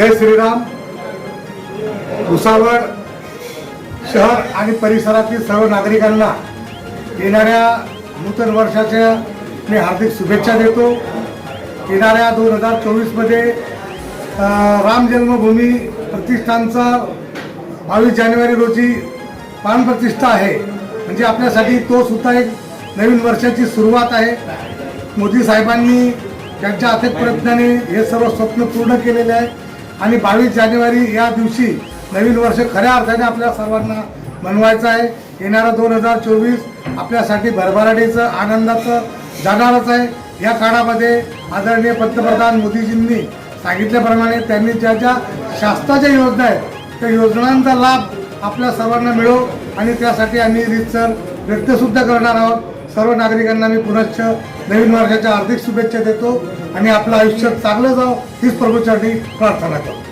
जय श्रीराम. भुसावळ शहर आणि परिसरातील सर्व नागरिकांना येणाऱ्या नूतन वर्षाच्या मी हार्दिक शुभेच्छा देतो. येणाऱ्या दोन हजार चोवीसमध्ये राम जन्मभूमी प्रतिष्ठानचा बावीस जानेवारी रोजी प्राणप्रतिष्ठा आहे. म्हणजे आपल्यासाठी तो सुद्धा एक नवीन वर्षाची सुरुवात आहे. मोदी साहेबांनी त्यांच्या अथक प्रयत्नाने हे सर्व स्वप्न पूर्ण केलेले आहे. आणि बावीस जानेवारी या दिवशी नवीन वर्ष खऱ्या अर्थाने आपल्या सर्वांना मनवायचं आहे. येणारा दोन हजार चोवीस आपल्यासाठी भरभराटीचं आनंदाचं जाणारच आहे. या काळामध्ये आदरणीय पंतप्रधान मोदीजींनी सांगितल्याप्रमाणे त्यांनी ज्या ज्या शासनाच्या योजना आहेत त्या योजनांचा लाभ आपल्या सर्वांना मिळो आणि त्यासाठी आम्ही रीतसर व्यक्तसुद्धा करणार आहोत. सर्व नागरिकांना मी पुनश्च नवीन वर्षाच्या हार्दिक शुभेच्छा देतो आणि आपलं आयुष्य चांगलं जावं हो, हीच प्रभूचरणी प्रार्थना करतो.